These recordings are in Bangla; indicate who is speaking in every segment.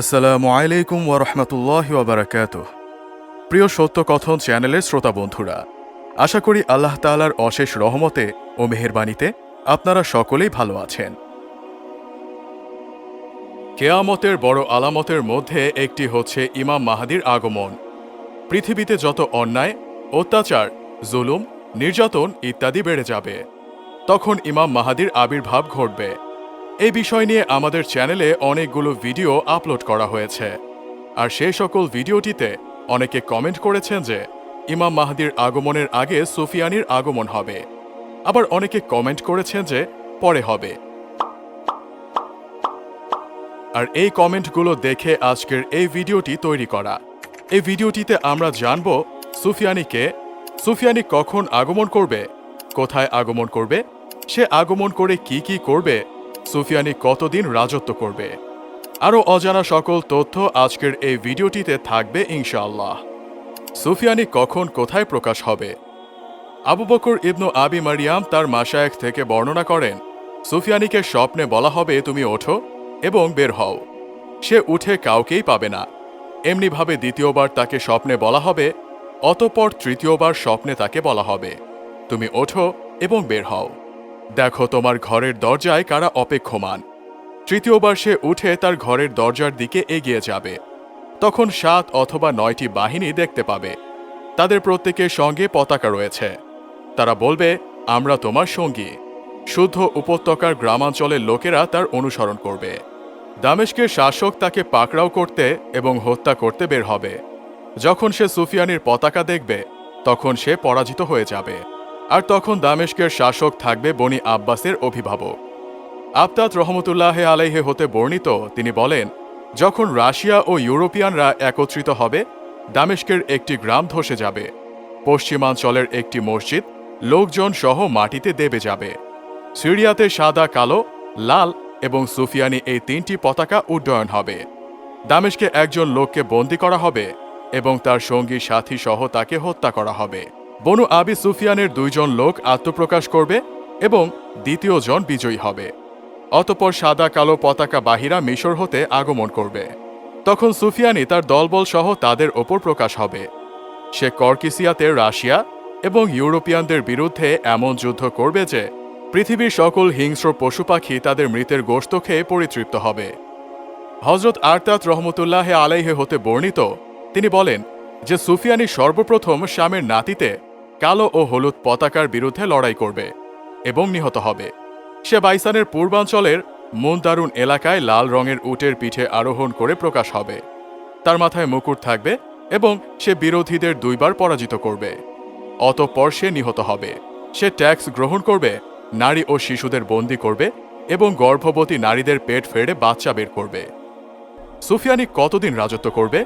Speaker 1: আসসালামু আলাইকুম ওরহমতুল্লাহ ওবরাকাত প্রিয় সত্য কথন চ্যানেলের শ্রোতা বন্ধুরা, আশা করি আল্লাহ তাআলার অশেষ রহমতে ও মেহেরবানিতে আপনারা সকলেই ভালো আছেন। কেয়ামতের বড় আলামতের মধ্যে একটি হচ্ছে ইমাম মাহাদির আগমন। পৃথিবীতে যত অন্যায়, অত্যাচার, জুলুম, নির্যাতন ইত্যাদি বেড়ে যাবে, তখন ইমাম মাহাদির আবির্ভাব ঘটবে। এই বিষয় নিয়ে আমাদের চ্যানেলে অনেকগুলো ভিডিও আপলোড করা হয়েছে। আর সেই সকল ভিডিওটিতে অনেকে কমেন্ট করেছেন যে, ইমাম মাহাদির আগমনের আগে সুফিয়ানির আগমন হবে। আবার অনেকে কমেন্ট করেছেন যে, পরে হবে। আর এই কমেন্টগুলো দেখে আজকের এই ভিডিওটি তৈরি করা। এই ভিডিওটিতে আমরা জানব সুফিয়ানিকে সুফিয়ানি কখন আগমন করবে, কোথায় আগমন করবে, সে আগমন করে কি কি করবে সুফিয়ানি কতদিন রাজত্ব করবে? আরও অজানা সকল তথ্য আজকের এই ভিডিওটিতে থাকবে ইনশাআল্লাহ। সুফিয়ানি কখন কোথায় প্রকাশ হবে? আবু বকর ইবনু আবি মারিয়াম তার মাসায়েক থেকে বর্ণনা করেন, সুফিয়ানিকে স্বপ্নে বলা হবে তুমি ওঠো এবং বের হও। সে উঠে কাউকেই পাবে না। এমনিভাবে দ্বিতীয়বার তাকে স্বপ্নে বলা হবে, অতপর তৃতীয়বার স্বপ্নে তাকে বলা হবে, তুমি ওঠো এবং বের হও। দেখো তোমার ঘরের দরজায় কারা অপেক্ষমান। তৃতীয়বার সে উঠে তার ঘরের দরজার দিকে এগিয়ে যাবে। তখন সাত অথবা নয়টি বাহিনী দেখতে পাবে। তাদের প্রত্যেকের সঙ্গে পতাকা রয়েছে। তারা বলবে, আমরা তোমার সঙ্গী। শুদ্ধ উপত্যকার গ্রামাঞ্চলের লোকেরা তার অনুসরণ করবে। দামেশকের শাসক তাকে পাকড়াও করতে এবং হত্যা করতে বের হবে। যখন সে সুফিয়ানির পতাকা দেখবে, তখন সে পরাজিত হয়ে যাবে। আর তখন দামেশকের শাসক থাকবে বনি আব্বাসের অভিভাবক। আবতাত রহমতুল্লাহ আলাইহে হতে বর্ণিত, তিনি বলেন, যখন রাশিয়া ও ইউরোপিয়ানরা একত্রিত হবে দামেশকের একটি গ্রাম ধসে যাবে। পশ্চিমাঞ্চলের একটি মসজিদ লোকজন সহ মাটিতে দেবে যাবে। সিরিয়াতে সাদা, কালো, লাল এবং সুফিয়ানি এই তিনটি পতাকা উড্ডয়ন হবে। দামেশকে একজন লোককে বন্দী করা হবে এবং তার সঙ্গী সাথী সহ তাকে হত্যা করা হবে। বনু আবি সুফিয়ানের দুইজন লোক আত্মপ্রকাশ করবে এবং দ্বিতীয় জন বিজয়ী হবে। অতপর সাদা কালো পতাকা বাহিরা মিশর হতে আগমন করবে। তখন সুফিয়ানি তার দলবল সহ তাদের ওপর প্রকাশ হবে। সে কর্কিসিয়াতে রাশিয়া এবং ইউরোপিয়ানদের বিরুদ্ধে এমন যুদ্ধ করবে যে পৃথিবীর সকল হিংস্র পশু পাখি তাদের মৃতের গোশত খেয়ে পরিতৃপ্ত হবে। হজরত আরতাত রহমতুল্লাহ আলাইহে হতে বর্ণিত, তিনি বলেন যে সুফিয়ানি সর্বপ্রথম শামের নাতিতে কালো ও হলুদ পতাকার বিরুদ্ধে লড়াই করবে এবং নিহত হবে। সে বাইসানের পূর্বাঞ্চলের মুনদারুন এলাকায় লাল রঙের উটের পিঠে আরোহণ করে প্রকাশ হবে। তার মাথায় মুকুট থাকবে এবং সে বিরোধীদের দুইবার পরাজিত করবে। অতঃপর সে নিহত হবে। সে ট্যাক্স গ্রহণ করবে, নারী ও শিশুদের বন্দি করবে এবং গর্ভবতী নারীদের পেট ফেড়ে বাচ্চা বের করবে। সুফিয়ানি কতদিন রাজত্ব করবে?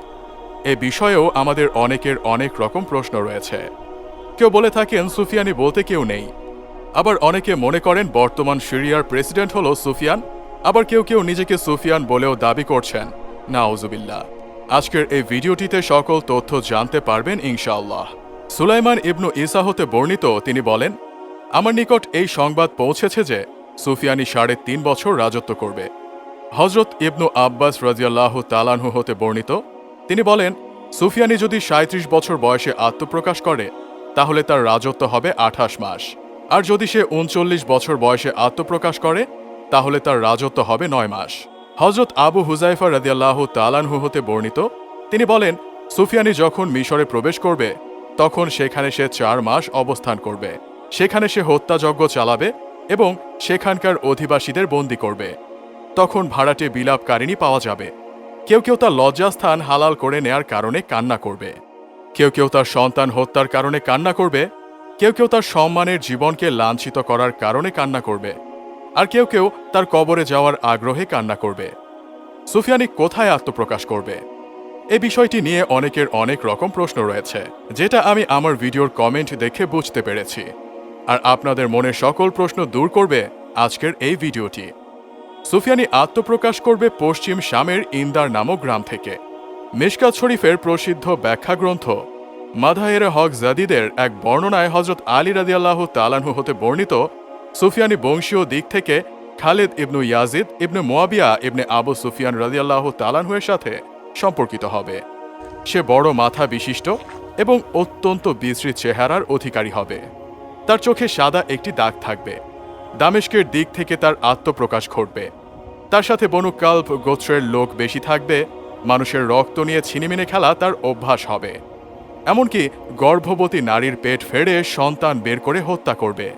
Speaker 1: এ বিষয়েও আমাদের অনেকের অনেক রকম প্রশ্ন রয়েছে। কেউ বলে থাকেন সুফিয়ানি বলতে কেউ নেই। আবার অনেকে মনে করেন বর্তমান সিরিয়ার প্রেসিডেন্ট হলো সুফিয়ান, আবার কেউ কেউ নিজেকে সুফিয়ান বলেও দাবি করছেন। নাউজুবিল্লাহ। আজকের এই ভিডিওটিতে সকল তথ্য জানতে পারবেন ইনশাআল্লাহ। সুলাইমান ইবনু ইসা হতে বর্ণিত, তিনি বলেন, আমার নিকট এই সংবাদ পৌঁছেছে যে সুফিয়ানি সাড়ে তিন বছর রাজত্ব করবে। হজরত ইবনু আব্বাস রাজিয়াল্লাহ তালানহু হতে বর্ণিত, তিনি বলেন, সুফিয়ানি যদি সাঁত্রিশ বছর বয়সে আত্মপ্রকাশ করে তাহলে তার রাজত্ব হবে আঠাশ মাস। আর যদি সে উনচল্লিশ বছর বয়সে আত্মপ্রকাশ করে, তাহলে তার রাজত্ব হবে নয় মাস। হজরত আবু হুজাইফা রাদিয়াল্লাহ তালানহু হতে বর্ণিত, তিনি বলেন, সুফিয়ানি যখন মিশরে প্রবেশ করবে, তখন সেখানে সে চার মাস অবস্থান করবে। সেখানে সে হত্যাযজ্ঞ চালাবে এবং সেখানকার অধিবাসীদের বন্দি করবে। তখন ভাড়াটে বিলাপকারিণী পাওয়া যাবে। কেউ কেউ তার লজ্জাস্থান হালাল করে নেয়ার কারণে কান্না করবে। কেউ কেউ তার সন্তান হত্যার কারণে কান্না করবে, কেউ কেউ তার সম্মানের জীবনকে লাঞ্ছিত করার কারণে কান্না করবে, আর কেউ কেউ তার কবরে যাওয়ার আগ্রহে কান্না করবে। সুফিয়ানি কোথায় আত্মপ্রকাশ করবে? এ বিষয়টি নিয়ে অনেকের অনেক রকম প্রশ্ন রয়েছে, যেটা আমি আমার ভিডিওর কমেন্ট দেখে বুঝতে পেরেছি। আর আপনাদের মনের সকল প্রশ্ন দূর করবে আজকের এই ভিডিওটি। সুফিয়ানি আত্মপ্রকাশ করবে পশ্চিম শামের ইন্দার নামক গ্রাম থেকে। মিশকাত শরীফের প্রসিদ্ধ ব্যাখ্যা গ্রন্থ মাধায়ের হক জাদিদের এক বর্ণনায় হজরত আলী রাদিয়াল্লাহ তালানহু হতে বর্ণিত সুফিয়ানি বংশীয় দিক থেকে Khalid ibnu Yazid, ibn Muawiya ibn Abu Sufyan রাজিয়াল্লাহ তালানহুয়ের সাথে সম্পর্কিত হবে। সে বড় মাথা বিশিষ্ট এবং অত্যন্ত বিশ্রী চেহারার অধিকারী হবে। তার চোখে সাদা একটি দাগ থাকবে। দামেস্কের দিক থেকে তার আত্মপ্রকাশ ঘটবে। তার সাথে বনু কাল্প গোত্রের লোক বেশি থাকবে মানুষের রক্ত নিয়ে ছিনিমিনে খেলা তার অভ্যাস হবে। এমনকি গর্ভবতী নারীর পেট ফেড়ে সন্তান বের করে হত্যা করবে।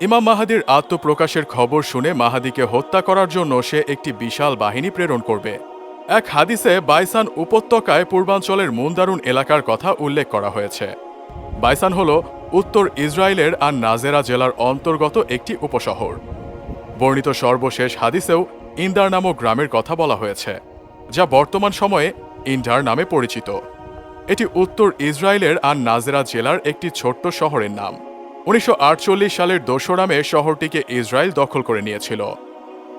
Speaker 1: ইমাম মাহাদির আত্মপ্রকাশের খবর শুনে মাহাদিকে হত্যা করার জন্য সে একটি বিশাল বাহিনী প্রেরণ করবে। এক হাদিসে বাইসান উপত্যকায় পূর্বাঞ্চলের মুন্দারুন এলাকার কথা উল্লেখ করা হয়েছে। বাইসান হল উত্তর ইসরায়েলের আর নাজেরা জেলার অন্তর্গত একটি উপশহর। বর্ণিত সর্বশেষ হাদিসেও ইন্দার নামক গ্রামের কথা বলা হয়েছে। যা বর্তমান সময়ে ইন্ডার নামে পরিচিত। এটি উত্তর ইসরায়েলের আর নাজেরা জেলার একটি ছোট্ট শহরের নাম। উনিশশো আটচল্লিশ সালের দোসরামে শহরটিকে ইসরায়েল দখল করে নিয়েছিল।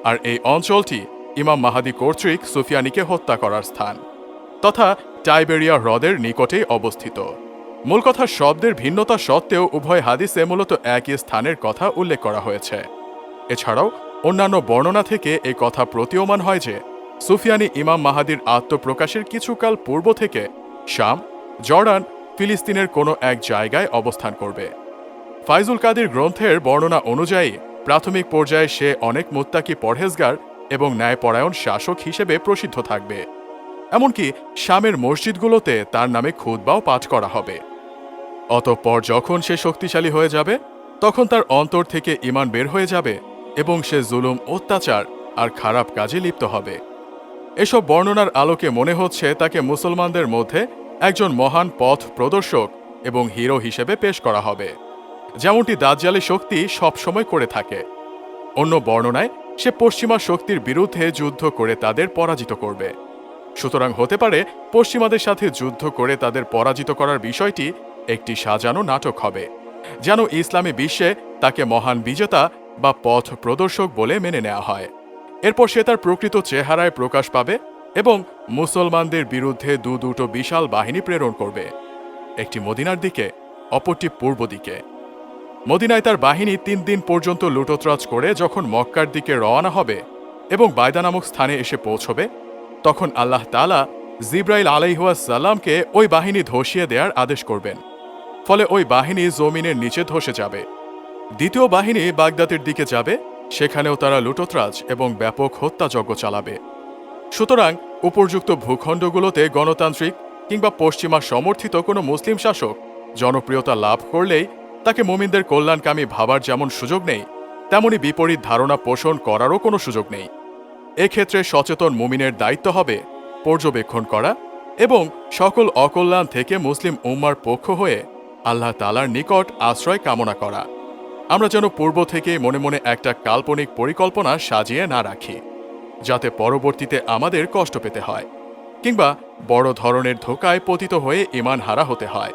Speaker 1: আর এই অঞ্চলটি ইমাম মাহাদি কর্তৃক সুফিয়ানিকে হত্যা করার স্থান তথা টাইবেরিয়া হ্রদের নিকটেই অবস্থিত। মূল কথা শব্দের ভিন্নতা সত্ত্বেও উভয় হাদিসে মূলত একই স্থানের কথা উল্লেখ করা হয়েছে। এছাড়াও অন্যান্য বর্ণনা থেকে এই কথা প্রতীয়মান হয় যে সুফিয়ানি ইমাম মাহাদির আত্মপ্রকাশের কিছুকাল পূর্ব থেকে শাম, জর্ডান, ফিলিস্তিনের কোনো এক জায়গায় অবস্থান করবে। ফাইজুল কাদির গ্রন্থের বর্ণনা অনুযায়ী, প্রাথমিক পর্যায়ে সে অনেক মুত্তাকি পরহেজগার এবং ন্যায়পরায়ণ শাসক হিসেবে প্রসিদ্ধ থাকবে। এমনকি শামের মসজিদগুলোতে তার নামে খুতবাও পাঠ করা হবে। অতঃপর যখন সে শক্তিশালী হয়ে যাবে, তখন তার অন্তর থেকে ইমান বের হয়ে যাবে এবং সে জুলুম, অত্যাচার আর খারাপ কাজে লিপ্ত হবে। এসব বর্ণনার আলোকে মনে হচ্ছে তাকে মুসলমানদের মধ্যে একজন মহান পথ প্রদর্শক এবং হিরো হিসেবে পেশ করা হবে। যেমনটি দাজ্জালি শক্তি সবসময় করে থাকে। অন্য বর্ণনায়, সে পশ্চিমা শক্তির বিরুদ্ধে যুদ্ধ করে তাদের পরাজিত করবে। সুতরাং হতে পারে, পশ্চিমাদের সাথে যুদ্ধ করে তাদের পরাজিত করার বিষয়টি একটি সাজানো নাটক হবে, যেন ইসলামী বিশ্বে তাকে মহান বিজেতা বা পথ প্রদর্শক বলে মেনে নেওয়া হয়। এরপর সে তার প্রকৃত চেহারায় প্রকাশ পাবে এবং মুসলমানদের বিরুদ্ধে দু দুটো বিশাল বাহিনী প্রেরণ করবে। একটি মদিনার দিকে, অপরটি পূর্ব দিকে। মদিনায় তার বাহিনী তিন দিন পর্যন্ত লুটোত্রাজ করে যখন মক্কার দিকে রওনা হবে এবং বায়দা নামক স্থানে এসে পৌঁছবে, তখন আল্লাহ তালা জিব্রাইল আলাইহুয়াসাল্লামকে ওই বাহিনী ধসিয়ে দেওয়ার আদেশ করবেন। ফলে ওই বাহিনী জমিনের নিচে ধসে যাবে। দ্বিতীয় বাহিনী বাগদাদের দিকে যাবে সেখানেও তারা লুটোত্রাজ এবং ব্যাপক হত্যাযজ্ঞ চালাবে। সুতরাং উপর্যুক্ত ভূখণ্ডগুলোতে গণতান্ত্রিক কিংবা পশ্চিমা সমর্থিত কোনো মুসলিম শাসক জনপ্রিয়তা লাভ করলেই তাকে মোমিনদের কল্যাণকামী ভাবার যেমন সুযোগ নেই, তেমনি বিপরীত ধারণা পোষণ করারও কোনো সুযোগ নেই। এক্ষেত্রে সচেতন মুমিনের দায়িত্ব হবে পর্যবেক্ষণ করা এবং সকল অকল্যাণ থেকে মুসলিম উম্মার পক্ষ হয়ে আল্লাহ তালার নিকট আশ্রয় কামনা করা। আমরা যেন পূর্ব থেকে মনে মনে একটা কাল্পনিক পরিকল্পনা সাজিয়ে না রাখি, যাতে পরবর্তীতে আমাদের কষ্ট পেতে হয়, কিংবা বড় ধরনের ধোকায় পতিত হয়ে ইমান হারা হতে হয়।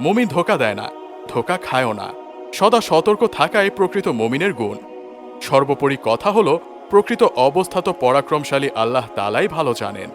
Speaker 1: মুমিন ধোকা দেয় না, ধোকা খায়ও না। সদা সতর্ক থাকাই প্রকৃত মুমিনের গুণ। সর্বোপরি কথা হলো, প্রকৃত অবস্থা তো পরাক্রমশালী আল্লাহ তালাই ভালো জানেন।